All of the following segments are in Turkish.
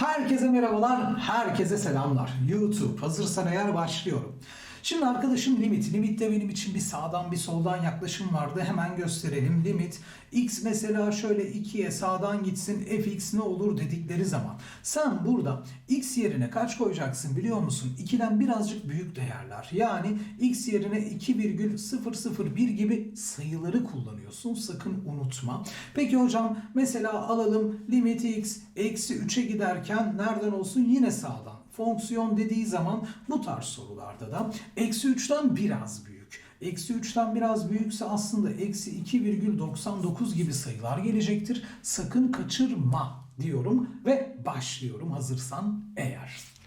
Herkese merhabalar, herkese selamlar. YouTube hazırsan eğer başlıyorum. Şimdi arkadaşım limit. Limitte benim için bir sağdan bir soldan yaklaşım vardı. Hemen gösterelim. Limit x mesela şöyle 2'ye sağdan gitsin fx ne olur dedikleri zaman. Sen burada x yerine kaç koyacaksın biliyor musun? 2'den birazcık büyük değerler. Yani x yerine 2,001 gibi sayıları kullanıyorsun. Sakın unutma. Peki hocam mesela alalım limit x eksi 3'e giderken nereden olsun? Yine sağdan fonksiyon dediği zaman bu tarz sorularda da eksi 3'ten biraz büyük. Eksi 3'ten biraz büyükse aslında eksi 2,99 gibi sayılar gelecektir. Sakın kaçırma diyorum ve başlıyorum hazırsan eğer.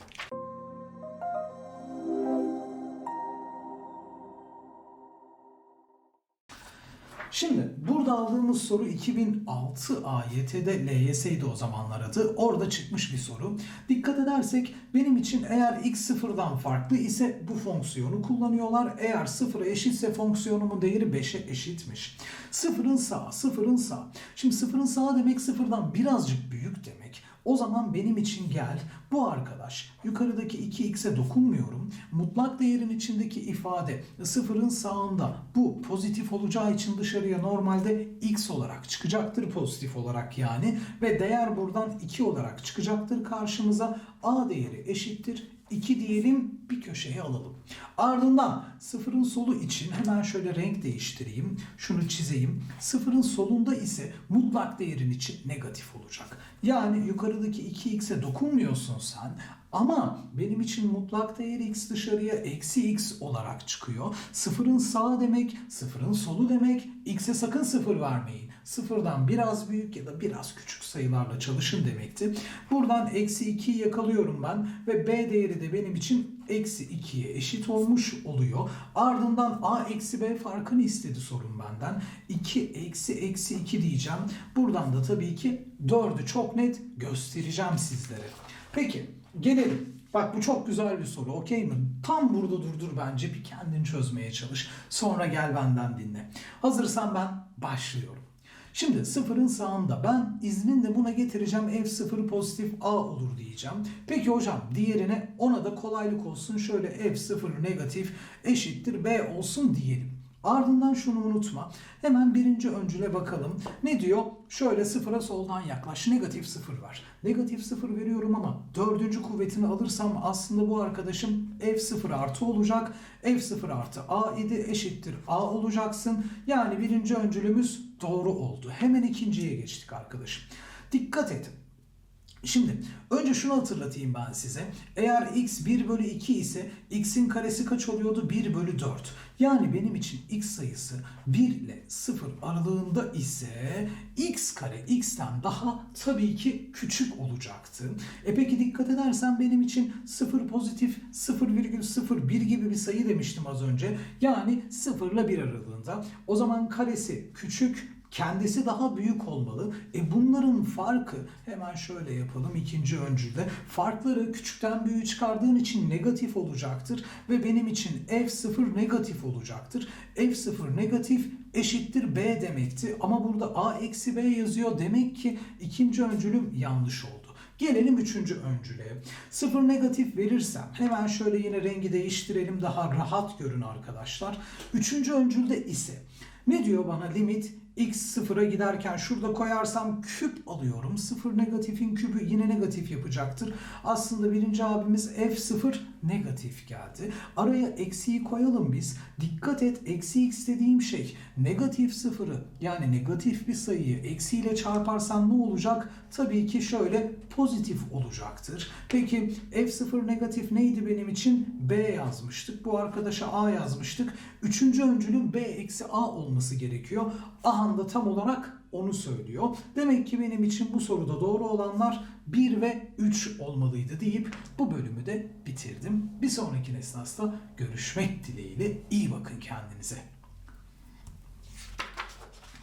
Şimdi burada aldığımız soru 2006 AYT'de LYS'ydi o zamanlar adı. Orada çıkmış bir soru. Dikkat edersek benim için eğer x sıfırdan farklı ise bu fonksiyonu kullanıyorlar. Eğer sıfıra eşitse fonksiyonumun değeri 5'e eşitmiş. Sıfırın sağı, sıfırın sağı. Şimdi sıfırın sağı demek sıfırdan birazcık büyük demek. O zaman benim için gel bu arkadaş yukarıdaki 2x'e dokunmuyorum. Mutlak değerin içindeki ifade sıfırın sağında bu pozitif olacağı için dışarıya normalde x olarak çıkacaktır pozitif olarak yani ve değer buradan 2 olarak çıkacaktır karşımıza a değeri eşittir 2 diyelim bir köşeye alalım. Ardından sıfırın solu için hemen şöyle renk değiştireyim. Şunu çizeyim. Sıfırın solunda ise mutlak değerin için negatif olacak. Yani yukarıdaki 2x'e dokunmuyorsun sen ama benim için mutlak değer x dışarıya eksi x olarak çıkıyor. Sıfırın sağı demek, sıfırın solu demek. X'e sakın sıfır vermeyin. Sıfırdan biraz büyük ya da biraz küçük sayılarla çalışın demekti. Buradan eksi 2'yi yakalıyorum ben ve b değeri de benim için eksi 2'ye eşit olmuş oluyor. Ardından a eksi b farkını istedi sorun benden. 2 eksi eksi 2 diyeceğim. Buradan da tabii ki 4'ü çok net göstereceğim sizlere. Peki gelelim. Bak bu çok güzel bir soru okey mi? Tam burada durdur bence bir kendini çözmeye çalış. Sonra gel benden dinle. Hazırsan ben başlıyorum. Şimdi sıfırın sağında ben izninle buna getireceğim f0 pozitif a olur diyeceğim. Peki hocam diğerine ona da kolaylık olsun şöyle f0 negatif eşittir b olsun diyelim. Ardından şunu unutma. Hemen birinci öncüle bakalım. Ne diyor? Şöyle sıfıra soldan yaklaş. Negatif sıfır var. Negatif sıfır veriyorum ama dördüncü kuvvetini alırsam aslında bu arkadaşım f0 artı olacak. f0 artı a idi eşittir a olacaksın. Yani birinci öncülümüz doğru oldu. Hemen ikinciye geçtik arkadaşım. Dikkat et. Şimdi önce şunu hatırlatayım ben size. Eğer x 1 bölü 2 ise x'in karesi kaç oluyordu? 1 bölü 4. Yani benim için x sayısı 1 ile 0 aralığında ise x kare x'ten daha tabii ki küçük olacaktı. E peki dikkat edersen benim için 0 pozitif 0,01 gibi bir sayı demiştim az önce. Yani 0 ile 1 aralığında. O zaman karesi küçük kendisi daha büyük olmalı. E bunların farkı hemen şöyle yapalım ikinci öncülde. Farkları küçükten büyüğü çıkardığın için negatif olacaktır ve benim için f0 negatif olacaktır. f0 negatif eşittir b demekti ama burada a eksi b yazıyor. Demek ki ikinci öncülüm yanlış oldu. Gelelim üçüncü öncüle. Sıfır negatif verirsem hemen şöyle yine rengi değiştirelim daha rahat görün arkadaşlar. Üçüncü öncülde ise ne diyor bana limit x sıfıra giderken şurada koyarsam küp alıyorum. Sıfır negatifin küpü yine negatif yapacaktır. Aslında birinci abimiz f0 negatif geldi. Araya eksiyi koyalım biz. Dikkat et eksi x dediğim şey negatif sıfırı yani negatif bir sayıyı eksiyle çarparsam ne olacak? Tabii ki şöyle pozitif olacaktır. Peki f0 negatif neydi benim için? b yazmıştık. Bu arkadaşa a yazmıştık. Üçüncü öncülün b eksi a olması gerekiyor. Aha da tam olarak onu söylüyor. Demek ki benim için bu soruda doğru olanlar 1 ve 3 olmalıydı deyip bu bölümü de bitirdim. Bir sonraki esnasta görüşmek dileğiyle iyi bakın kendinize.